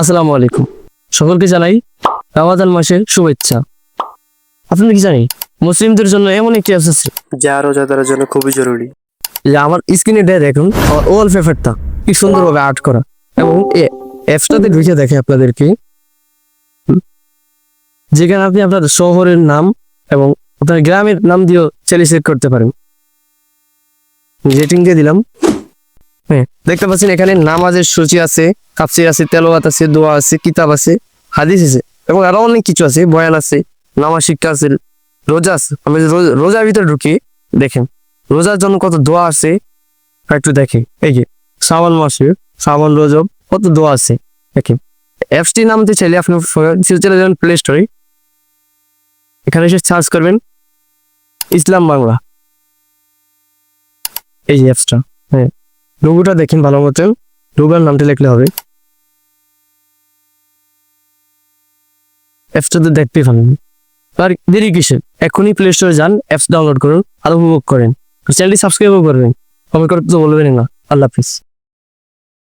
আসসালামু আলাইকুম। সকলকে জানাই রামাদান মাসের শুভেচ্ছা। আপনারা কি জানি মুসলিমদের জন্য এমন একটি অ্যাপস আছে যা রোজাদারের জন্য খুবই জরুরি। যে আমার স্ক্রিনে দেয় দেখুন আমার ওয়াল পেপারটা কি সুন্দরভাবে আর্ট করা। এবং অ্যাপসটাতে ঢুকে দেখে আপনাদেরকে যেখানে আপনি আপনার শহরের নাম এবং আপনার গ্রামের নাম দিয়েও সেট করতে পারেন। রেটিং দিয়ে দিলাম। দেখতে পাচ্ছেন এখানে নামাজের সূচি আছে কাপসির আছে তেলোয়াত আছে, দোয়া আছে, কিতাব আছে, হাদিস আছে এবং আরও অনেক কিছু আছে, বয়ান আছে, নামাজ শিক্ষা আছে, রোজা আছে। আমি রোজ- রোজার ভিতরে ঢুকি, দেখেন, রোজার জন্য কত দোয়া আছে, একটু দেখি এই যে, শ্রাবণ মাসে, শ্রাবণ, রজব, কত দোয়া আছে, দেখেন। অ্যাপসটি নামতে চাইলে আপনি চলে যাবেন প্লে স্টোরে এখানে এসে সার্চ করবেন, ইসলাম বাংলা। এই যে অ্যাপসটা হ্যাঁ। লোগোটা দেখেন ভালো মতন লোগোর নামটা লিখলে হবে। অ্যাপসটাতে দেখতেই পারেন আর দেরি কিসের? এখনই প্লে স্টোরে যান অ্যাপস ডাউনলোড করুন, আর উপভোগ করেন। চ্যানেলটি সাবস্ক্রাইবও করবেন। কমেন্ট করতে তো বলবেন না। আল্লাহ হাফিজ।